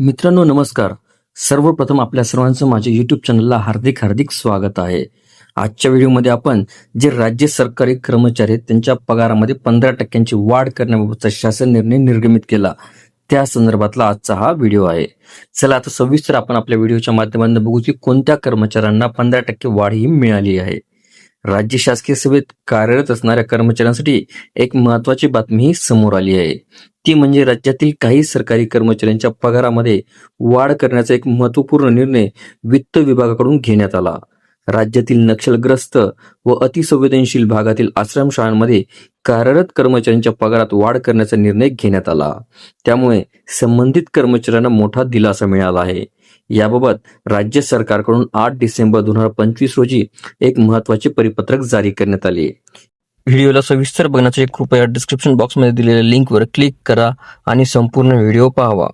मित्रांनो नमस्कार. सर्वप्रथम आपल्या सर्वांचं माझ्या यूट्यूब चॅनलला हार्दिक हार्दिक स्वागत आहे. आजच्या व्हिडिओमध्ये आपण जे राज्य सरकारी कर्मचारी आहेत त्यांच्या पगारामध्ये पंधरा टक्क्यांची वाढ करण्याबाबतचा शासन निर्णय निर्गमित केला. त्या संदर्भातला आजचा हा व्हिडिओ आहे. चला आता सविस्तर आपण आपल्या व्हिडिओच्या माध्यमातून बघू की कोणत्या कर्मचाऱ्यांना पंधरा टक्के वाढ ही मिळाली आहे. राज्य शासकीय सेवेत कार्यरत असणाऱ्या कर्मचाऱ्यांसाठी एक महत्वाची बातमी समोर आली आहे. ती म्हणजे राज्यातील काही सरकारी कर्मचाऱ्यांच्या पगारामध्ये वाढ करण्याचा एक महत्त्वपूर्ण निर्णय वित्त विभागाकडून घेण्यात आला. राज्यातील नक्षलग्रस्त व अतिसंवेदनशील भागातील आश्रमशाळांमध्ये कार्यरत कर्मचाऱ्यांच्या पगारात वाढ करण्याचा निर्णय घेण्यात आला. त्यामुळे संबंधित कर्मचाऱ्यांना मोठा दिलासा मिळाला आहे. याबाबत राज्य सरकारकडून आठ डिसेंबर दोन हजार पंचवीस रोजी एक महत्त्वाचे परिपत्रक जारी करण्यात आले. व्हिडिओला सविस्तर बघण्यासाठी कृपया डिस्क्रिप्शन बॉक्समध्ये दिलेल्या लिंकवर क्लिक करा आणि संपूर्ण व्हिडिओ पाहावा.